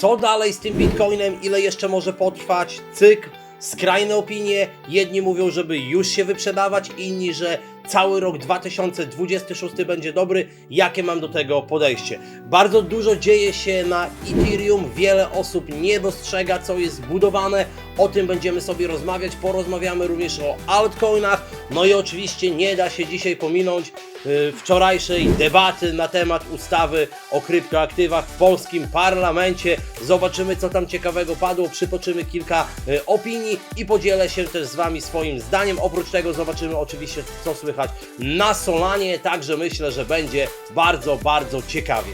Co dalej z tym Bitcoinem? Ile jeszcze może potrwać? Cyk, skrajne opinie. Jedni mówią, żeby już się wyprzedawać, inni, że cały rok 2026 będzie dobry. Jakie mam do tego podejście? Bardzo dużo dzieje się na Ethereum. Wiele osób nie dostrzega, co jest zbudowane. O tym będziemy sobie rozmawiać. Porozmawiamy również o altcoinach. No i oczywiście nie da się dzisiaj pominąć y, wczorajszej debaty na temat ustawy o kryptoaktywach w polskim parlamencie. Zobaczymy, co tam ciekawego padło, przytoczymy kilka y, opinii i podzielę się też z Wami swoim zdaniem. Oprócz tego zobaczymy oczywiście, co słychać na Solanie, także myślę, że będzie bardzo, bardzo ciekawie.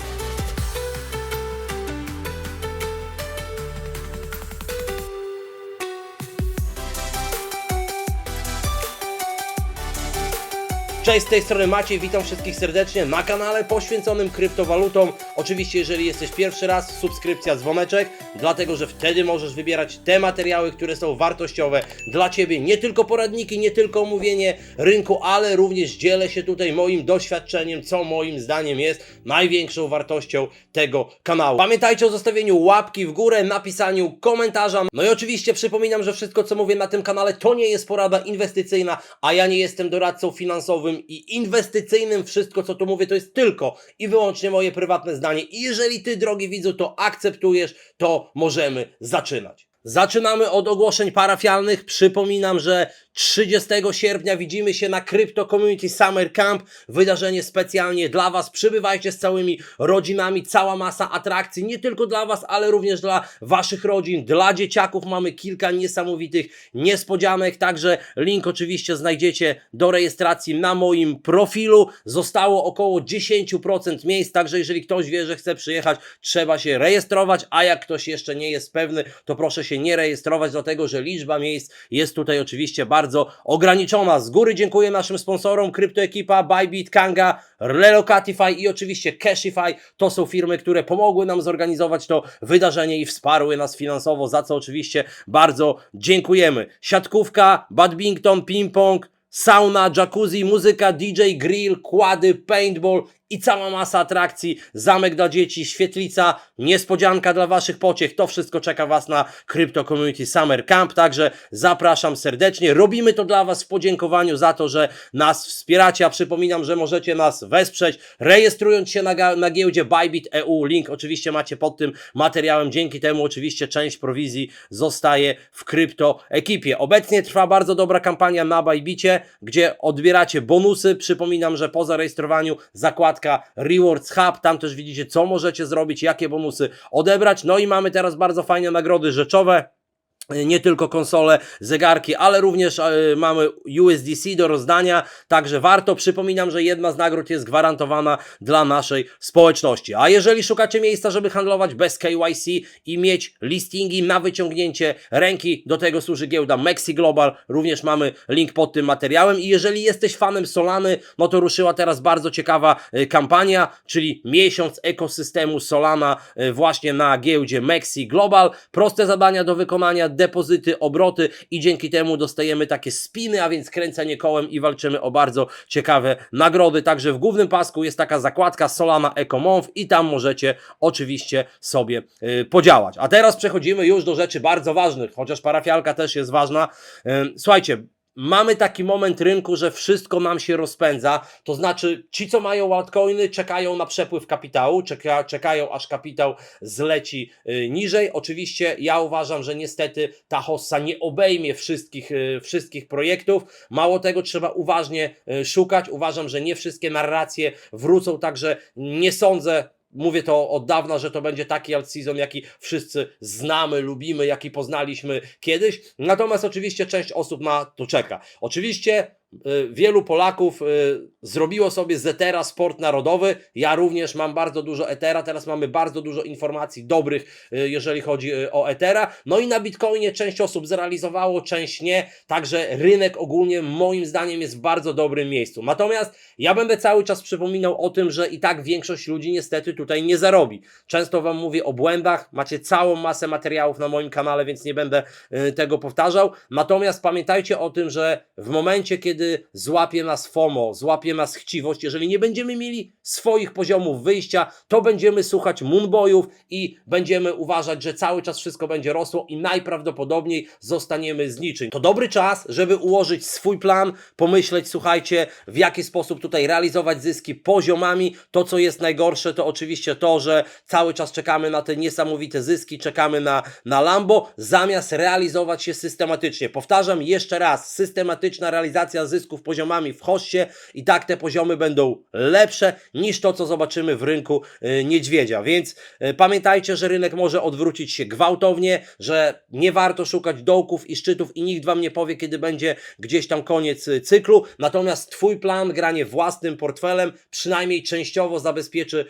Cześć, z tej strony Maciej, witam wszystkich serdecznie na kanale poświęconym kryptowalutom. Oczywiście, jeżeli jesteś pierwszy raz, subskrypcja, dzwoneczek, dlatego że wtedy możesz wybierać te materiały, które są wartościowe dla Ciebie. Nie tylko poradniki, nie tylko omówienie rynku, ale również dzielę się tutaj moim doświadczeniem, co moim zdaniem jest największą wartością tego kanału. Pamiętajcie o zostawieniu łapki w górę, napisaniu komentarza. No i oczywiście przypominam, że wszystko, co mówię na tym kanale, to nie jest porada inwestycyjna, a ja nie jestem doradcą finansowym i inwestycyjnym. Wszystko, co tu mówię, to jest tylko i wyłącznie moje prywatne zdanie. I jeżeli ty, drogi widzu, to akceptujesz, to możemy zaczynać. Zaczynamy od ogłoszeń parafialnych. Przypominam, że 30 sierpnia widzimy się na Crypto Community Summer Camp. Wydarzenie specjalnie dla Was. Przybywajcie z całymi rodzinami. Cała masa atrakcji, nie tylko dla Was, ale również dla Waszych rodzin. Dla dzieciaków mamy kilka niesamowitych niespodzianek. Także link oczywiście znajdziecie do rejestracji na moim profilu. Zostało około 10% miejsc, także jeżeli ktoś wie, że chce przyjechać, trzeba się rejestrować, a jak ktoś jeszcze nie jest pewny, to proszę się nie rejestrować, dlatego że liczba miejsc jest tutaj oczywiście bardzo ograniczona. Z góry dziękuję naszym sponsorom Kryptoekipa, Bybit, Kanga, Relocatify i oczywiście Cashify. To są firmy, które pomogły nam zorganizować to wydarzenie i wsparły nas finansowo, za co oczywiście bardzo dziękujemy. Siatkówka, badminton, ping-pong, sauna, jacuzzi, muzyka, DJ, grill, kłady, paintball i cała masa atrakcji, zamek dla dzieci, świetlica, niespodzianka dla Waszych pociech. To wszystko czeka Was na Crypto Community Summer Camp, także zapraszam serdecznie. Robimy to dla Was w podziękowaniu za to, że nas wspieracie, a przypominam, że możecie nas wesprzeć, rejestrując się na, na giełdzie Bybit EU. Link oczywiście macie pod tym materiałem. Dzięki temu oczywiście część prowizji zostaje w krypto ekipie. Obecnie trwa bardzo dobra kampania na Bybicie, gdzie odbieracie bonusy. Przypominam, że po zarejestrowaniu Rewards Hub, tam też widzicie co możecie zrobić, jakie bonusy odebrać. No i mamy teraz bardzo fajne nagrody rzeczowe. Nie tylko konsole, zegarki, ale również e, mamy USDC do rozdania, także warto. Przypominam, że jedna z nagród jest gwarantowana dla naszej społeczności. A jeżeli szukacie miejsca, żeby handlować bez KYC i mieć listingi na wyciągnięcie ręki, do tego służy giełda Mexi Global, również mamy link pod tym materiałem. I jeżeli jesteś fanem Solany, no to ruszyła teraz bardzo ciekawa e, kampania, czyli miesiąc ekosystemu Solana e, właśnie na giełdzie Mexi Global. Proste zadania do wykonania, depozyty, obroty i dzięki temu dostajemy takie spiny, a więc kręcenie kołem i walczymy o bardzo ciekawe nagrody. Także w głównym pasku jest taka zakładka Solana Eco Month i tam możecie oczywiście sobie y, podziałać. A teraz przechodzimy już do rzeczy bardzo ważnych, chociaż parafialka też jest ważna. Y, słuchajcie, Mamy taki moment rynku, że wszystko nam się rozpędza, to znaczy ci, co mają altcoiny, czekają na przepływ kapitału, czeka, czekają aż kapitał zleci y, niżej. Oczywiście ja uważam, że niestety ta hossa nie obejmie wszystkich, y, wszystkich projektów. Mało tego, trzeba uważnie y, szukać. Uważam, że nie wszystkie narracje wrócą, także nie sądzę, Mówię to od dawna, że to będzie taki alt season, jaki wszyscy znamy, lubimy, jaki poznaliśmy kiedyś. Natomiast oczywiście część osób na to czeka. Oczywiście wielu Polaków y, zrobiło sobie z Etera sport narodowy. Ja również mam bardzo dużo Etera. Teraz mamy bardzo dużo informacji dobrych, y, jeżeli chodzi y, o Etera. No i na Bitcoinie część osób zrealizowało, część nie. Także rynek ogólnie moim zdaniem jest w bardzo dobrym miejscu. Natomiast ja będę cały czas przypominał o tym, że i tak większość ludzi niestety tutaj nie zarobi. Często Wam mówię o błędach. Macie całą masę materiałów na moim kanale, więc nie będę y, tego powtarzał. Natomiast pamiętajcie o tym, że w momencie, kiedy kiedy złapie nas FOMO, złapie nas chciwość, jeżeli nie będziemy mieli swoich poziomów wyjścia, to będziemy słuchać moonboyów i będziemy uważać, że cały czas wszystko będzie rosło i najprawdopodobniej zostaniemy z niczym. To dobry czas, żeby ułożyć swój plan, pomyśleć, słuchajcie, w jaki sposób tutaj realizować zyski poziomami. To, co jest najgorsze, to oczywiście to, że cały czas czekamy na te niesamowite zyski, czekamy na, na Lambo, zamiast realizować się systematycznie. Powtarzam jeszcze raz, systematyczna realizacja zysków poziomami w hoście i tak te poziomy będą lepsze niż to, co zobaczymy w rynku y, niedźwiedzia. Więc y, pamiętajcie, że rynek może odwrócić się gwałtownie, że nie warto szukać dołków i szczytów i nikt Wam nie powie, kiedy będzie gdzieś tam koniec y, cyklu. Natomiast Twój plan, granie własnym portfelem, przynajmniej częściowo zabezpieczy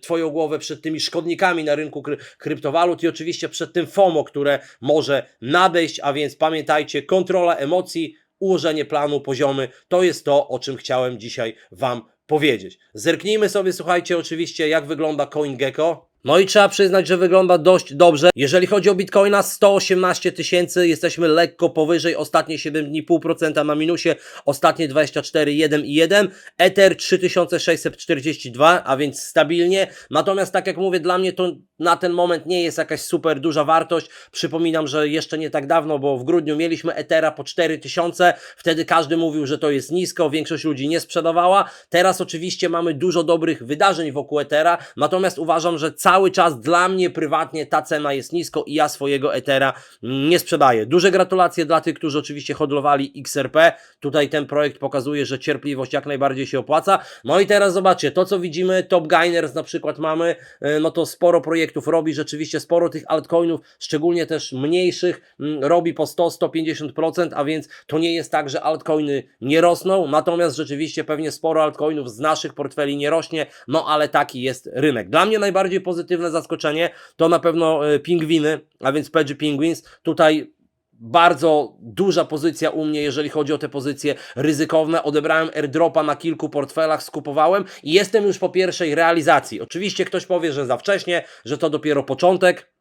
Twoją głowę przed tymi szkodnikami na rynku kry kryptowalut i oczywiście przed tym FOMO, które może nadejść, a więc pamiętajcie, kontrola emocji, ułożenie planu, poziomy, to jest to, o czym chciałem dzisiaj Wam powiedzieć. Zerknijmy sobie, słuchajcie, oczywiście, jak wygląda CoinGecko. No i trzeba przyznać, że wygląda dość dobrze. Jeżeli chodzi o Bitcoina, 118 tysięcy, jesteśmy lekko powyżej, ostatnie 7 dni 0,5% na minusie, ostatnie 24, 1 i 1. Ether 3642, a więc stabilnie. Natomiast tak jak mówię, dla mnie to na ten moment nie jest jakaś super duża wartość. Przypominam, że jeszcze nie tak dawno, bo w grudniu mieliśmy Ethera po 4000, wtedy każdy mówił, że to jest nisko, większość ludzi nie sprzedawała. Teraz oczywiście mamy dużo dobrych wydarzeń wokół Ethera, natomiast uważam, że cały czas dla mnie prywatnie ta cena jest nisko i ja swojego Ethera nie sprzedaję. Duże gratulacje dla tych, którzy oczywiście hodlowali XRP. Tutaj ten projekt pokazuje, że cierpliwość jak najbardziej się opłaca. No i teraz zobaczcie, to co widzimy, Top Gainers na przykład mamy, e, no to sporo projektów robi, rzeczywiście sporo tych altcoinów, szczególnie też mniejszych, robi po 100-150%, a więc to nie jest tak, że altcoiny nie rosną, natomiast rzeczywiście pewnie sporo altcoinów z naszych portfeli nie rośnie, no ale taki jest rynek. Dla mnie najbardziej pozytywne zaskoczenie to na pewno e, pingwiny, a więc Peggy Penguins. Tutaj bardzo duża pozycja u mnie, jeżeli chodzi o te pozycje ryzykowne. Odebrałem airdropa na kilku portfelach, skupowałem i jestem już po pierwszej realizacji. Oczywiście ktoś powie, że za wcześnie, że to dopiero początek.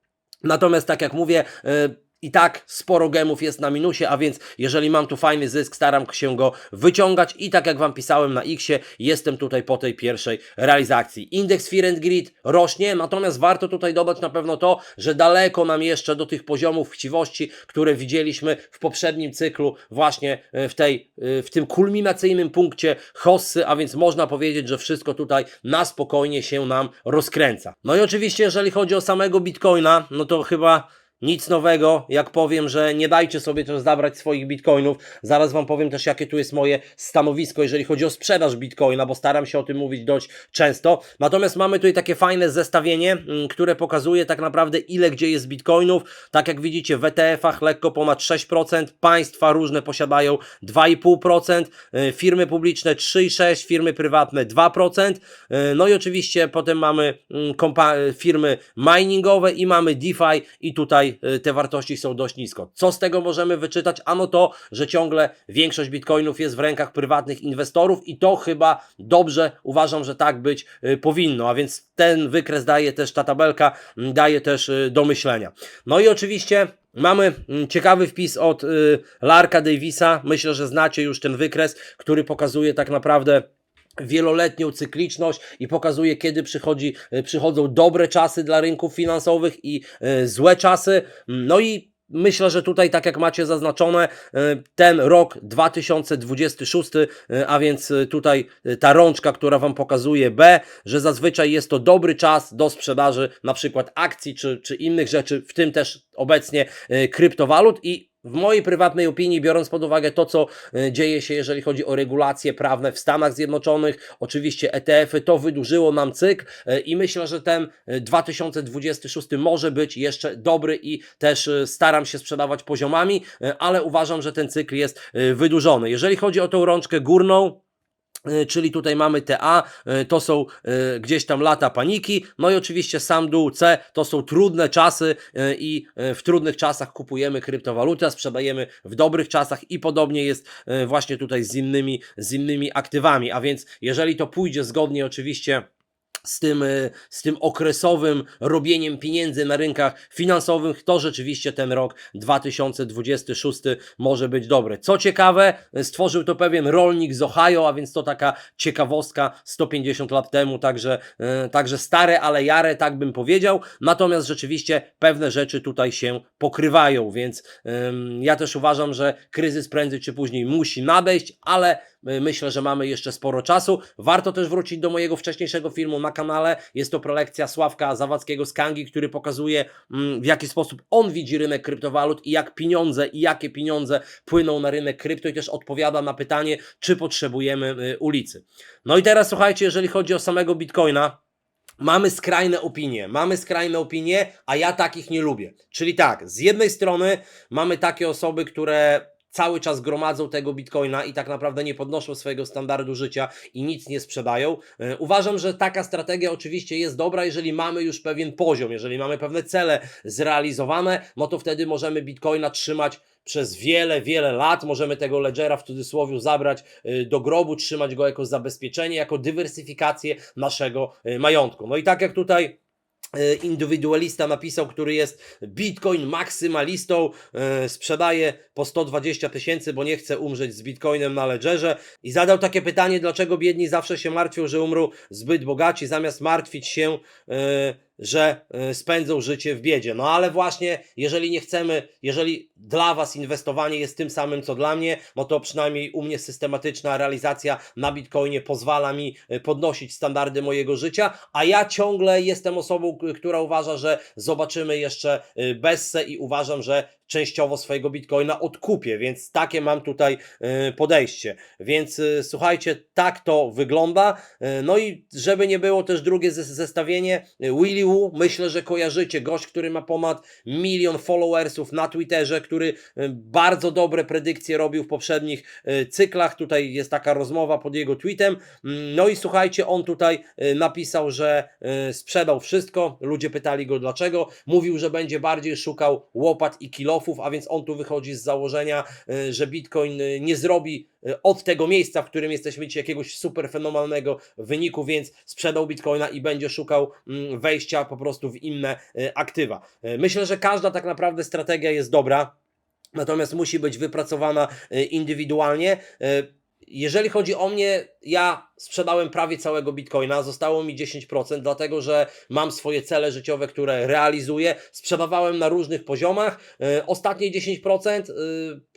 Natomiast tak jak mówię, yy, i tak sporo gemów jest na minusie, a więc jeżeli mam tu fajny zysk, staram się go wyciągać i tak jak Wam pisałem na Xie, jestem tutaj po tej pierwszej realizacji. Indeks Fear and rośnie, natomiast warto tutaj dodać na pewno to, że daleko nam jeszcze do tych poziomów chciwości, które widzieliśmy w poprzednim cyklu właśnie e, w, tej, e, w tym kulminacyjnym punkcie hossy, a więc można powiedzieć, że wszystko tutaj na spokojnie się nam rozkręca. No i oczywiście jeżeli chodzi o samego Bitcoina, no to chyba nic nowego, jak powiem, że nie dajcie sobie też zabrać swoich bitcoinów. Zaraz Wam powiem też, jakie tu jest moje stanowisko, jeżeli chodzi o sprzedaż bitcoina, bo staram się o tym mówić dość często. Natomiast mamy tutaj takie fajne zestawienie, mm, które pokazuje tak naprawdę ile gdzie jest bitcoinów. Tak jak widzicie w ETF-ach lekko ponad 6%, państwa różne posiadają 2,5%, y, firmy publiczne 3,6%, firmy prywatne 2%. y, No i oczywiście potem mamy mm, kompa- firmy miningowe i mamy DeFi i tutaj y, te wartości są dość nisko. Co z tego możemy wyczytać? Ano to, że ciągle większość bitcoinów jest w rękach prywatnych inwestorów i to chyba dobrze uważam, że tak być y, powinno, a więc ten wykres daje też, ta tabelka mm, daje też y, do myślenia. No i oczywiście Mamy mm, ciekawy wpis od Larka Davisa. Myślę, że znacie już ten wykres, który pokazuje tak naprawdę wieloletnią cykliczność i pokazuje, kiedy przychodzi, y, przychodzą dobre czasy dla rynków finansowych i y, złe czasy. No i Myślę, że tutaj, tak jak macie zaznaczone, y, ten rok 2026, y, a więc tutaj ta rączka, która Wam pokazuje B, że zazwyczaj jest to dobry czas do sprzedaży na przykład akcji czy, czy innych rzeczy, w tym też obecnie kryptowalut i w mojej prywatnej opinii, biorąc pod uwagę to, co y, dzieje się, jeżeli chodzi o regulacje prawne w Stanach Zjednoczonych, oczywiście ETF-y, to wydłużyło nam cykl y, i myślę, że ten y, 2026 może być jeszcze dobry i też staram się sprzedawać poziomami, ale uważam, że ten cykl jest wydłużony. Jeżeli chodzi o tą rączkę górną, czyli tutaj mamy TA, y, to są y, gdzieś tam lata paniki, no i oczywiście sam dół C, to są trudne czasy i w trudnych czasach kupujemy kryptowalutę, sprzedajemy w dobrych czasach i podobnie jest właśnie tutaj z innymi, z innymi aktywami, a więc jeżeli to pójdzie zgodnie oczywiście z tym, y, z tym okresowym robieniem pieniędzy na rynkach finansowych, to rzeczywiście ten rok 2026 może być dobry. Co ciekawe, stworzył to pewien rolnik z Ohio, a więc to taka ciekawostka 150 lat temu, także, y, także stare, ale jare, tak bym powiedział. Natomiast rzeczywiście pewne rzeczy tutaj się pokrywają, więc ym, ja też uważam, że kryzys prędzej czy później musi nadejść, ale myślę, że mamy jeszcze sporo czasu. Warto też wrócić do mojego wcześniejszego filmu na kanale. Jest to prelekcja Sławka Zawadzkiego z Kangi, który pokazuje mm, w jaki sposób on widzi rynek kryptowalut i jak pieniądze i jakie pieniądze płyną na rynek krypto i też odpowiada na pytanie, czy potrzebujemy y, ulicy. No i teraz słuchajcie, jeżeli chodzi o samego Bitcoina, Mamy skrajne opinie, mamy skrajne opinie, a ja takich nie lubię. Czyli tak, z jednej strony mamy takie osoby, które cały czas gromadzą tego bitcoina i tak naprawdę nie podnoszą swojego standardu życia i nic nie sprzedają. E, Uważam, że taka strategia oczywiście jest dobra, jeżeli mamy już pewien poziom, jeżeli mamy pewne cele zrealizowane, no to wtedy możemy bitcoina trzymać przez wiele, wiele lat. Możemy tego ledgera w cudzysłowie zabrać y, do grobu, trzymać go jako zabezpieczenie, jako dywersyfikację naszego y, majątku. No i tak jak tutaj indywidualista napisał, który jest Bitcoin maksymalistą, y, sprzedaje po 120 tysięcy, bo nie chce umrzeć z Bitcoinem na ledgerze i zadał takie pytanie, dlaczego biedni zawsze się martwią, że umrą zbyt bogaci, zamiast martwić się, y, że y, spędzą życie w biedzie. No ale właśnie, jeżeli nie chcemy, jeżeli dla Was inwestowanie jest tym samym, co dla mnie, no to przynajmniej u mnie systematyczna realizacja na Bitcoinie pozwala mi y, podnosić standardy mojego życia, a ja ciągle jestem osobą, która uważa, że zobaczymy jeszcze y, Bessę i uważam, że częściowo swojego Bitcoina odkupię, więc takie mam tutaj y, podejście. Więc y, słuchajcie, tak to wygląda. Y, No i żeby nie było też drugie zes- zestawienie, Willy Woo, myślę, że kojarzycie, gość, który ma ponad milion followersów na Twitterze, który bardzo dobre predykcje robił w poprzednich cyklach. Tutaj jest taka rozmowa pod jego tweetem. Mm, No i słuchajcie, on tutaj napisał, że sprzedał wszystko. Ludzie pytali go dlaczego. Mówił, że będzie bardziej szukał łopat i kilofów, a więc on tu wychodzi z założenia, y, że Bitcoin y, nie zrobi y, od tego miejsca, w którym jesteśmy dzisiaj jakiegoś super fenomenalnego wyniku, więc sprzedał Bitcoina i będzie szukał mm, wejścia po prostu w inne aktywa. Myślę, że każda tak naprawdę strategia jest dobra. Natomiast musi być wypracowana indywidualnie. Jeżeli chodzi o mnie, ja sprzedałem prawie całego bitcoina, zostało mi 10%, dlatego że mam swoje cele życiowe, które realizuję. Sprzedawałem na różnych poziomach. Y, Ostatnie 10% y,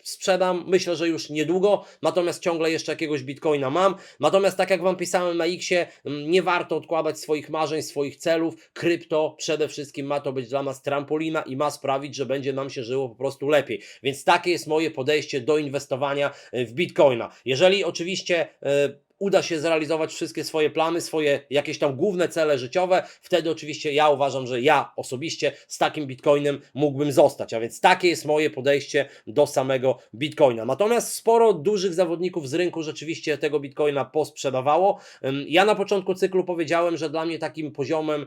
sprzedam, myślę, że już niedługo, natomiast ciągle jeszcze jakiegoś bitcoina mam. Natomiast tak jak Wam pisałem na Xie, mm, nie warto odkładać swoich marzeń, swoich celów. Krypto przede wszystkim ma to być dla nas trampolina i ma sprawić, że będzie nam się żyło po prostu lepiej. Więc takie jest moje podejście do inwestowania y, w bitcoina. Jeżeli oczywiście y, uda się zrealizować wszystkie swoje plany, swoje jakieś tam główne cele życiowe, wtedy oczywiście ja uważam, że ja osobiście z takim bitcoinem mógłbym zostać. A więc takie jest moje podejście do samego bitcoina. Natomiast sporo dużych zawodników z rynku rzeczywiście tego bitcoina posprzedawało. Ja na początku cyklu powiedziałem, że dla mnie takim poziomem,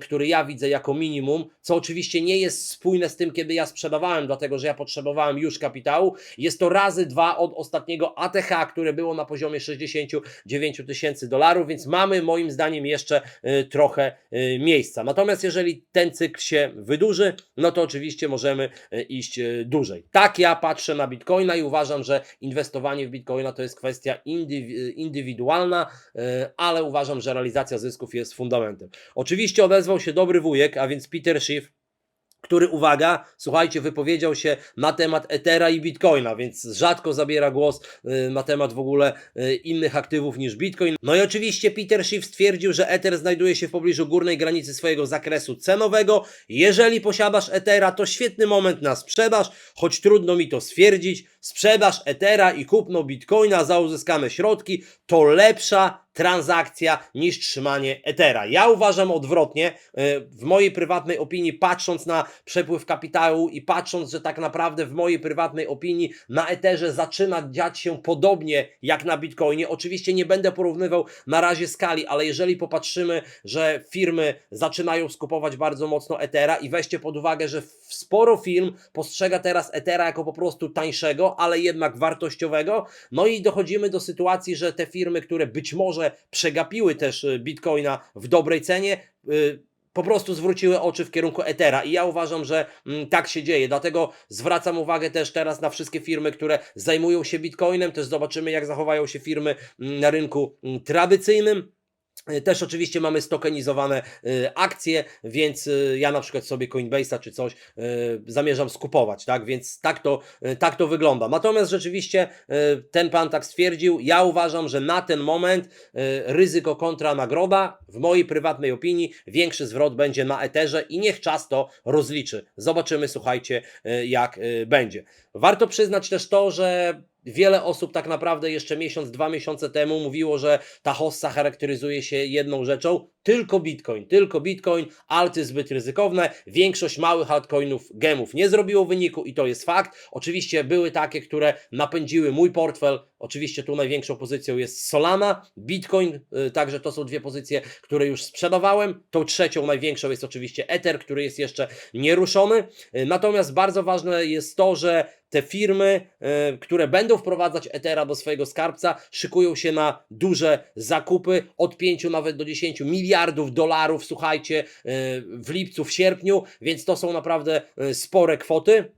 który ja widzę jako minimum, co oczywiście nie jest spójne z tym, kiedy ja sprzedawałem, dlatego że ja potrzebowałem już kapitału, jest to razy dwa od ostatniego ATH, które było na poziomie 69 tysięcy dolarów, więc mamy moim zdaniem jeszcze y, trochę y, miejsca. Natomiast jeżeli ten cykl się wydłuży, no to oczywiście możemy y, iść dłużej. Tak ja patrzę na Bitcoina i uważam, że inwestowanie w Bitcoina to jest kwestia indywi- indywidualna, ale uważam, że realizacja zysków jest fundamentem. Oczywiście odezwał się dobry wujek, a więc Peter Schiff, który, uwaga, słuchajcie, wypowiedział się na temat Ethera i Bitcoina, więc rzadko zabiera głos y, na temat w ogóle y, innych aktywów niż Bitcoin. No i oczywiście Peter Schiff stwierdził, że Ether znajduje się w pobliżu górnej granicy swojego zakresu cenowego. Jeżeli posiadasz Ethera, to świetny moment na sprzedaż, choć trudno mi to stwierdzić. Sprzedaż Ethera i kupno Bitcoina za uzyskane środki to lepsza transakcja niż trzymanie Ethera. Ja uważam odwrotnie, y, w mojej prywatnej opinii, patrząc na przepływ kapitału i patrząc, że tak naprawdę w mojej prywatnej opinii na Etherze zaczyna dziać się podobnie jak na Bitcoinie. Oczywiście nie będę porównywał na razie skali, ale jeżeli popatrzymy, że firmy zaczynają skupować bardzo mocno Ethera i weźcie pod uwagę, że sporo firm postrzega teraz Ethera jako po prostu tańszego, ale jednak wartościowego, no i dochodzimy do sytuacji, że te firmy, które być może przegapiły też y, Bitcoina w dobrej cenie, y, po prostu zwróciły oczy w kierunku Ethera. I ja uważam, że mm, tak się dzieje, dlatego zwracam uwagę też teraz na wszystkie firmy, które zajmują się Bitcoinem, też zobaczymy jak zachowają się firmy mm, na rynku mm, tradycyjnym. Też oczywiście mamy stokenizowane y, akcje, więc y, ja na przykład sobie Coinbase'a czy coś y, zamierzam skupować, tak? Więc tak to, tak to wygląda. Natomiast rzeczywiście ten pan tak stwierdził. Ja uważam, że na ten moment ryzyko kontra nagroda, w mojej prywatnej opinii, większy zwrot będzie na Etherze i niech czas to rozliczy. Zobaczymy, słuchajcie, jak będzie. Warto przyznać też to, że Wiele osób tak naprawdę jeszcze miesiąc, dwa miesiące temu mówiło, że ta hossa charakteryzuje się jedną rzeczą, tylko Bitcoin, tylko Bitcoin, alty zbyt ryzykowne, większość małych altcoinów, gemów nie zrobiło wyniku i to jest fakt. Oczywiście były takie, które napędziły mój portfel, oczywiście tu największą pozycją jest Solana, Bitcoin, y, także to są dwie pozycje, które już sprzedawałem. Tą trzecią największą jest oczywiście Ether, który jest jeszcze nieruszony. Y, Natomiast bardzo ważne jest to, że te firmy, y, które będą wprowadzać Ethera do swojego skarbca, szykują się na duże zakupy od 5 nawet do 10 miliardów dolarów, słuchajcie, y, w lipcu, w sierpniu, więc to są naprawdę y, spore kwoty.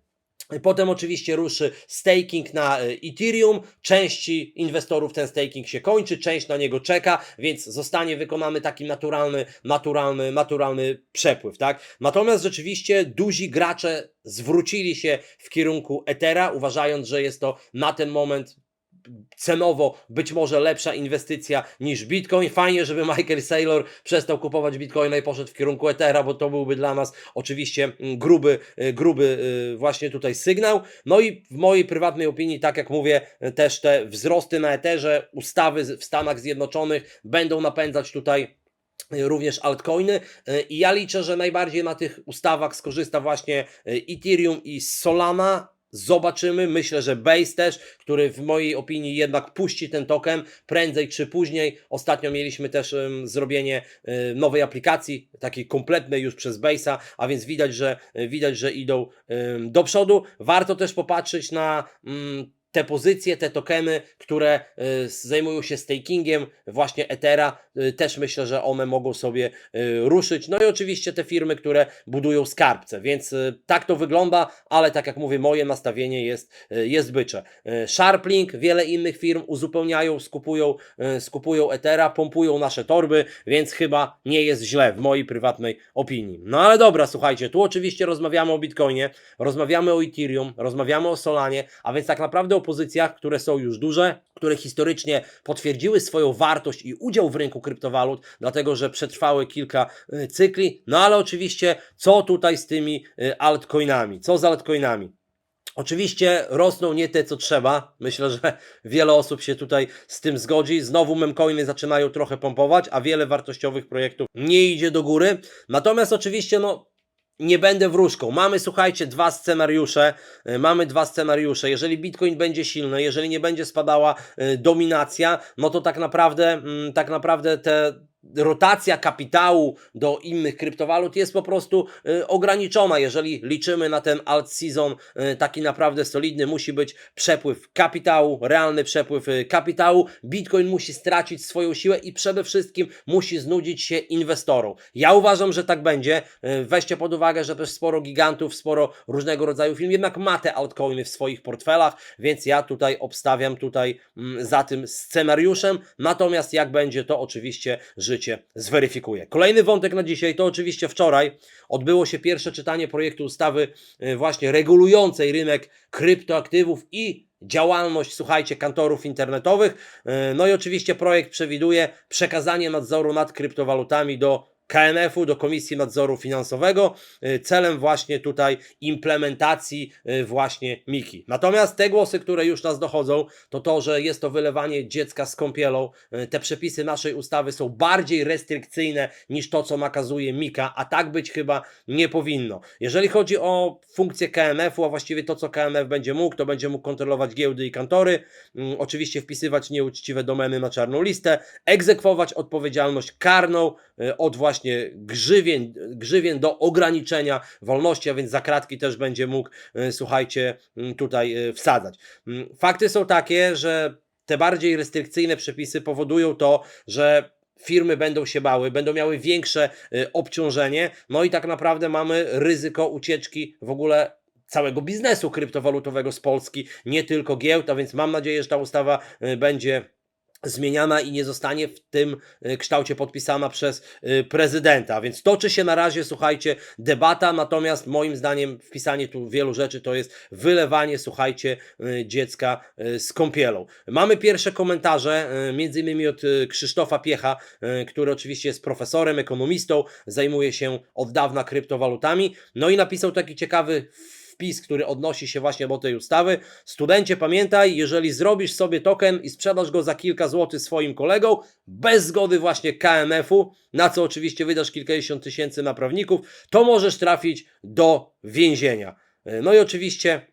Potem oczywiście ruszy staking na y, Ethereum. Części inwestorów ten staking się kończy, część na niego czeka, więc zostanie wykonany taki naturalny, naturalny, naturalny przepływ, tak? Natomiast rzeczywiście duzi gracze zwrócili się w kierunku Ethera, uważając, że jest to na ten moment cenowo być może lepsza inwestycja niż Bitcoin. Fajnie, żeby Michael Saylor przestał kupować Bitcoina i poszedł w kierunku Ethera, bo to byłby dla nas oczywiście mm, gruby, y, gruby y, właśnie tutaj sygnał. No i w mojej prywatnej opinii, tak jak mówię, y, też te wzrosty na Etherze, ustawy w Stanach Zjednoczonych będą napędzać tutaj również altcoiny i ja liczę, że najbardziej na tych ustawach skorzysta właśnie Ethereum i Solana. Zobaczymy, myślę, że Base też, który w mojej opinii jednak puści ten token prędzej czy później. Ostatnio mieliśmy też ym, zrobienie y, nowej aplikacji, takiej kompletnej już przez Base'a, a więc widać, że y, widać, że idą do przodu. Warto też popatrzeć na ym, te pozycje, te tokeny, które y, zajmują się stakingiem właśnie Ethera, y, też myślę, że one mogą sobie y, ruszyć. No i oczywiście te firmy, które budują skarbce, więc tak to wygląda, ale tak jak mówię, moje nastawienie jest, jest bycze. Sharplink, wiele innych firm uzupełniają, skupują, skupują Ethera, pompują nasze torby, więc chyba nie jest źle w mojej prywatnej opinii. No ale dobra, słuchajcie, tu oczywiście rozmawiamy o Bitcoinie, rozmawiamy o Ethereum, rozmawiamy o Solanie, a więc tak naprawdę o pozycjach, które są już duże, które historycznie potwierdziły swoją wartość i udział w rynku kryptowalut, dlatego że przetrwały kilka y, cykli. No ale oczywiście, co tutaj z tymi y, altcoinami? Co z altcoinami? Oczywiście rosną nie te, co trzeba. Myślę, że wiele osób się tutaj z tym zgodzi. Znowu memcoiny zaczynają trochę pompować, a wiele wartościowych projektów nie idzie do góry. Natomiast oczywiście, no, nie będę wróżką. Mamy, słuchajcie, dwa scenariusze. Y, Mamy dwa scenariusze. Jeżeli Bitcoin będzie silny, jeżeli nie będzie spadała y, dominacja, no to tak naprawdę, mm, tak naprawdę te rotacja kapitału do innych kryptowalut jest po prostu y, ograniczona. Jeżeli liczymy na ten alt season y, taki naprawdę solidny, musi być przepływ kapitału, realny przepływ y, kapitału. Bitcoin musi stracić swoją siłę i przede wszystkim musi znudzić się inwestorom. Ja uważam, że tak będzie. Weźcie pod uwagę, że też sporo gigantów, sporo różnego rodzaju firm jednak ma te altcoiny w swoich portfelach, więc ja tutaj obstawiam tutaj mm, za tym scenariuszem. Natomiast jak będzie, to oczywiście życie zweryfikuje. Kolejny wątek na dzisiaj to oczywiście wczoraj odbyło się pierwsze czytanie projektu ustawy y, właśnie regulującej rynek kryptoaktywów i działalność, słuchajcie, kantorów internetowych. Y, No i oczywiście projekt przewiduje przekazanie nadzoru nad kryptowalutami do KNF-u, do Komisji Nadzoru Finansowego, y, celem właśnie tutaj implementacji y, właśnie Miki. Natomiast te głosy, które już nas dochodzą, to to, że jest to wylewanie dziecka z kąpielą. Y, Te przepisy naszej ustawy są bardziej restrykcyjne niż to, co nakazuje Mika, a tak być chyba nie powinno. Jeżeli chodzi o funkcję KNF-u, a właściwie to, co KNF będzie mógł, to będzie mógł kontrolować giełdy i kantory, oczywiście wpisywać nieuczciwe domeny na czarną listę, egzekwować odpowiedzialność karną od właśnie grzywien, grzywien do ograniczenia wolności, a więc za kratki też będzie mógł, y, słuchajcie, mm, tutaj y, wsadzać. Mm, Fakty są takie, że te bardziej restrykcyjne przepisy powodują to, że firmy będą się bały, będą miały większe y, obciążenie, no i tak naprawdę mamy ryzyko ucieczki w ogóle całego biznesu kryptowalutowego z Polski, nie tylko giełd, a więc mam nadzieję, że ta ustawa y, będzie zmieniana i nie zostanie w tym y, kształcie podpisana przez y, prezydenta. Więc toczy się na razie, słuchajcie, debata, natomiast moim zdaniem wpisanie tu wielu rzeczy to jest wylewanie, słuchajcie, y, dziecka z kąpielą. Mamy pierwsze komentarze, między innymi od Krzysztofa Piecha, który oczywiście jest profesorem, ekonomistą, zajmuje się od dawna kryptowalutami, no i napisał taki ciekawy wpis, który odnosi się właśnie do tej ustawy. Studencie, pamiętaj, jeżeli zrobisz sobie token i sprzedasz go za kilka złotych swoim kolegom, bez zgody właśnie KNF-u, na co oczywiście wydasz kilkadziesiąt tysięcy na prawników, to możesz trafić do więzienia. No i oczywiście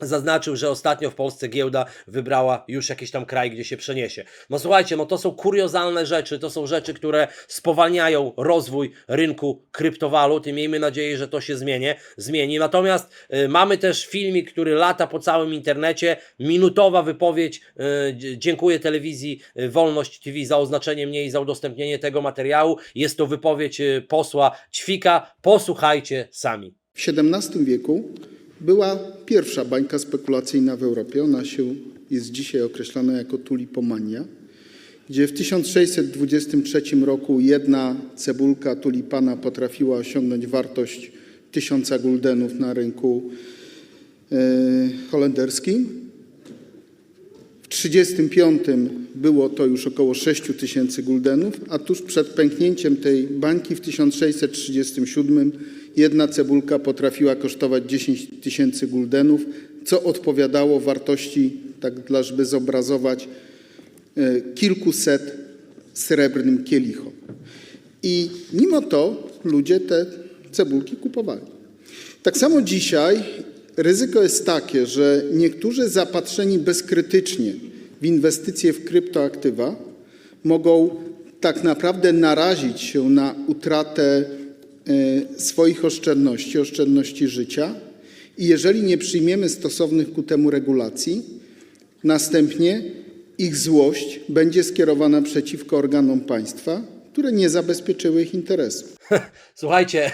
zaznaczył, że ostatnio w Polsce giełda wybrała już jakiś tam kraj, gdzie się przeniesie. No słuchajcie, no to są kuriozalne rzeczy, to są rzeczy, które spowalniają rozwój rynku kryptowalut i miejmy nadzieję, że to się zmieni. zmieni. Natomiast y, mamy też filmik, który lata po całym internecie, minutowa wypowiedź, y, dziękuję telewizji y, Wolność TV za oznaczenie mnie i za udostępnienie tego materiału. Jest to wypowiedź y, posła Ćwika, posłuchajcie sami. W XVII wieku była pierwsza bańka spekulacyjna w Europie. Ona się jest dzisiaj określana jako tulipomania, gdzie w 1623 roku jedna cebulka tulipana potrafiła osiągnąć wartość tysiąca guldenów na rynku e, holenderskim. W 1935 było to już około 6 tysięcy guldenów, a tuż przed pęknięciem tej bańki w 1637 jedna cebulka potrafiła kosztować 10 tysięcy guldenów, co odpowiadało wartości, tak dla żeby zobrazować, e, kilkuset srebrnym kielichom. I mimo to ludzie te cebulki kupowali. Tak samo dzisiaj ryzyko jest takie, że niektórzy zapatrzeni bezkrytycznie w inwestycje w kryptoaktywa mogą tak naprawdę narazić się na utratę swoich oszczędności, oszczędności życia i jeżeli nie przyjmiemy stosownych ku temu regulacji, następnie ich złość będzie skierowana przeciwko organom państwa, które nie zabezpieczyły ich interesów. Słuchajcie,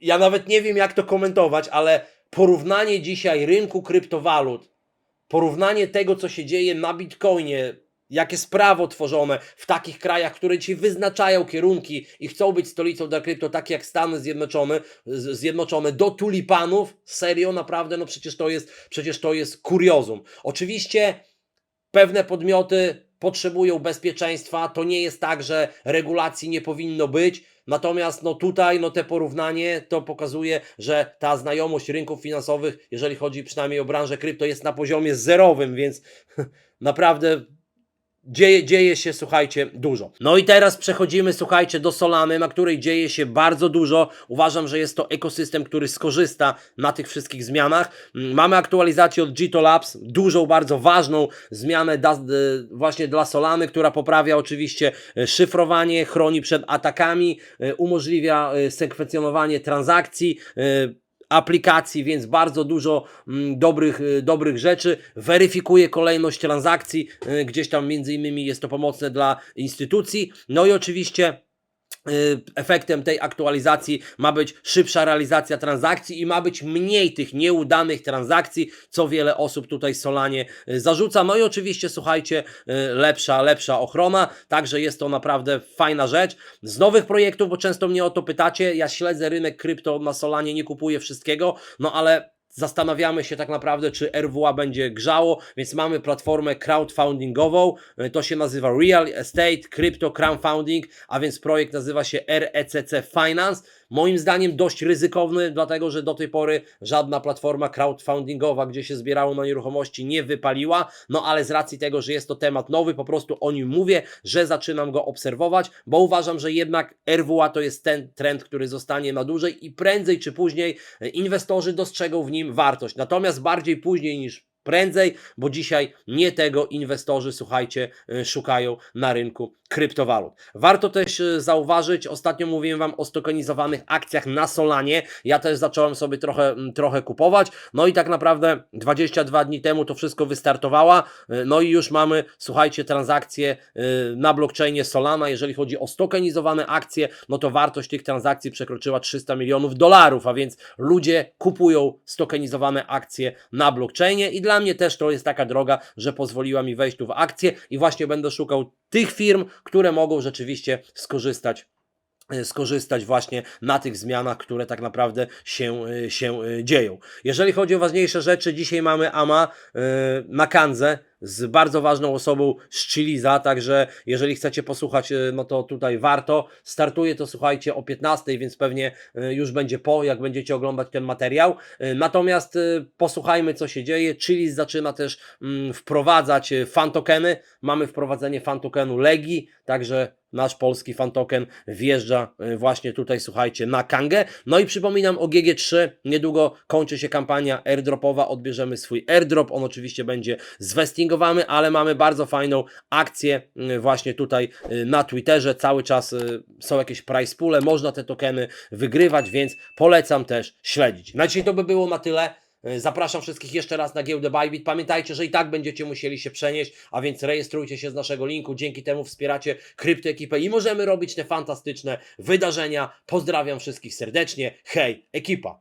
ja nawet nie wiem, jak to komentować, ale porównanie dzisiaj rynku kryptowalut, porównanie tego, co się dzieje na Bitcoinie, jakie jest prawo tworzone w takich krajach, które ci wyznaczają kierunki i chcą być stolicą dla krypto, takie jak Stany Zjednoczone, Zjednoczone do tulipanów, serio, naprawdę, no przecież to jest, przecież to jest kuriozum. Oczywiście pewne podmioty potrzebują bezpieczeństwa. To nie jest tak, że regulacji nie powinno być. Natomiast no tutaj no te porównanie to pokazuje, że ta znajomość rynków finansowych, jeżeli chodzi przynajmniej o branżę krypto, jest na poziomie zerowym, więc naprawdę Dzieje, dzieje się, słuchajcie, dużo. No i teraz przechodzimy, słuchajcie, do Solany, na której dzieje się bardzo dużo. Uważam, że jest to ekosystem, który skorzysta na tych wszystkich zmianach. Mm, Mamy aktualizację od Gito Labs, dużą, bardzo ważną zmianę da, właśnie dla Solany, która poprawia oczywiście e, szyfrowanie, chroni przed atakami, e, umożliwia e, sekwencjonowanie transakcji. Aplikacji, więc bardzo dużo mm, dobrych, y, dobrych rzeczy. Weryfikuje kolejność transakcji, y, gdzieś tam między innymi jest to pomocne dla instytucji. No i oczywiście efektem tej aktualizacji ma być szybsza realizacja transakcji i ma być mniej tych nieudanych transakcji, co wiele osób tutaj Solanie y, zarzuca. No i oczywiście, słuchajcie, y, lepsza, lepsza ochrona, także jest to naprawdę fajna rzecz. Z nowych projektów, bo często mnie o to pytacie, ja śledzę rynek krypto na Solanie, nie kupuję wszystkiego, no ale Zastanawiamy się tak naprawdę, czy RWA będzie grzało, więc mamy platformę crowdfundingową. y, To się nazywa Real Estate Crypto Crowdfunding, a więc projekt nazywa się RECC Finance. Moim zdaniem dość ryzykowny, dlatego że do tej pory żadna platforma crowdfundingowa, gdzie się zbierało na nieruchomości, nie wypaliła. No ale z racji tego, że jest to temat nowy, po prostu o nim mówię, że zaczynam go obserwować, bo uważam, że jednak RWA to jest ten trend, który zostanie na dłużej i prędzej czy później inwestorzy dostrzegą w nim wartość. Natomiast bardziej później niż prędzej, bo dzisiaj nie tego inwestorzy, słuchajcie, y, szukają na rynku kryptowalut. Warto też y, zauważyć, ostatnio mówiłem Wam o stokenizowanych akcjach na Solanie. Ja też zacząłem sobie trochę, mm, trochę kupować. No i tak naprawdę 22 dni temu to wszystko wystartowała. Y, No i już mamy, słuchajcie, transakcje na blockchainie Solana. Jeżeli chodzi o stokenizowane akcje, no to wartość tych transakcji przekroczyła 300 milionów dolarów, a więc ludzie kupują stokenizowane akcje na blockchainie i dla mnie też to jest taka droga, że pozwoliła mi wejść tu w akcje i właśnie będę szukał tych firm, które mogą rzeczywiście skorzystać e, skorzystać właśnie na tych zmianach, które tak naprawdę się, e, się e, dzieją. Jeżeli chodzi o ważniejsze rzeczy, dzisiaj mamy AMA na Kanze z bardzo ważną osobą z Chiliza, także jeżeli chcecie posłuchać, e, no to tutaj warto. Startuje to, słuchajcie, o 15, więc pewnie e, już będzie po, jak będziecie oglądać ten materiał. E, Natomiast posłuchajmy, co się dzieje. Chiliz zaczyna też mm, wprowadzać e, fan tokeny. Mamy wprowadzenie fan tokenu Legii, także nasz polski fan token wjeżdża właśnie tutaj, słuchajcie, na Kangę. No i przypominam o GG3, niedługo kończy się kampania airdropowa, odbierzemy swój airdrop, on oczywiście będzie zwestingowany, ale mamy bardzo fajną akcję mm, właśnie tutaj y, na Twitterze, cały czas y, są jakieś price poole, można te tokeny wygrywać, więc polecam też śledzić. Na dzisiaj to by było na tyle. Y, Zapraszam wszystkich jeszcze raz na giełdę Bybit. Pamiętajcie, że i tak będziecie musieli się przenieść, a więc rejestrujcie się z naszego linku. Dzięki temu wspieracie kryptoekipę i możemy robić te fantastyczne wydarzenia. Pozdrawiam wszystkich serdecznie. Hej, ekipa!